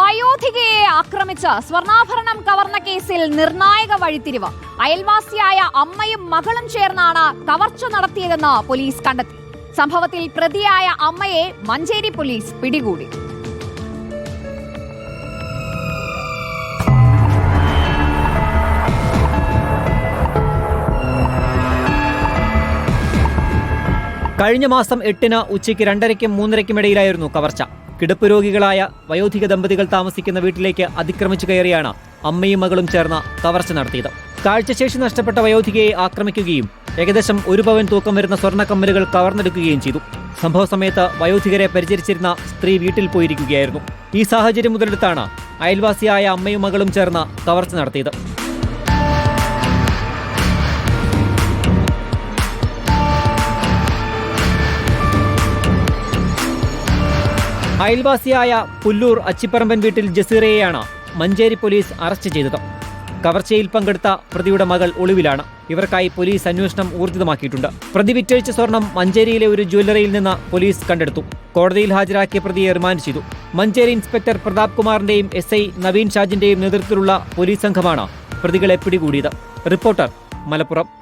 വയോധികയെ ആക്രമിച്ച് സ്വർണാഭരണം കവർന്ന കേസിൽ നിർണായക വഴിത്തിരിവ്. അയൽവാസിയായ അമ്മയും മകളും ചേർന്നാണ് കവർച്ച നടത്തിയതെന്ന് പോലീസ് കണ്ടെത്തി. സംഭവത്തിൽ പ്രതിയായ അമ്മയെ മഞ്ചേരി പോലീസ് പിടികൂടി. കഴിഞ്ഞ മാസം എട്ടിന് ഉച്ചയ്ക്ക് രണ്ടരയ്ക്കും മൂന്നരയ്ക്കും ഇടയിലായിരുന്നു കവർച്ച. കിടപ്പ് രോഗികളായ വയോധിക ദമ്പതികൾ താമസിക്കുന്ന വീട്ടിലേക്ക് അതിക്രമിച്ചു കയറിയാണ് അമ്മയും മകളും ചേർന്ന് കവർച്ച നടത്തിയത്. കാഴ്ചശേഷി നഷ്ടപ്പെട്ട വയോധികയെ ആക്രമിക്കുകയും ഏകദേശം ഒരു പവൻ തൂക്കം വരുന്ന സ്വർണക്കമ്മലുകൾ കവർന്നെടുക്കുകയും ചെയ്തു. സംഭവ സമയത്ത് വയോധികരെ പരിചരിച്ചിരുന്ന സ്ത്രീ വീട്ടിൽ പോയിരിക്കുകയായിരുന്നു. ഈ സാഹചര്യം മുതലെടുത്താണ് അയൽവാസിയായ അമ്മയും മകളും ചേർന്ന് കവർച്ച നടത്തിയത്. അയൽവാസിയായ പുല്ലൂർ അച്ചിപ്പറമ്പൻ വീട്ടിൽ ജസീറയെയാണ് മഞ്ചേരി പോലീസ് അറസ്റ്റ് ചെയ്തത്. കവർച്ചയിൽ പങ്കെടുത്ത പ്രതിയുടെ മകൾ ഒളിവിലാണ്. ഇവർക്കായി പോലീസ് അന്വേഷണം ഊർജിതമാക്കിയിട്ടുണ്ട്. പ്രതി വിറ്റഴിച്ച സ്വർണം മഞ്ചേരിയിലെ ഒരു ജ്വല്ലറിയിൽ നിന്ന് പോലീസ് കണ്ടെടുത്തു. കോടതിയിൽ ഹാജരാക്കിയ പ്രതിയെ റിമാൻഡ് ചെയ്തു. മഞ്ചേരി ഇൻസ്പെക്ടർ പ്രതാപ് കുമാറിന്റെയും എസ് ഐ നവീൻ ഷാജിന്റെയും നേതൃത്വത്തിലുള്ള പോലീസ് സംഘമാണ് പ്രതികളെ പിടികൂടിയത്. റിപ്പോർട്ടർ മലപ്പുറം.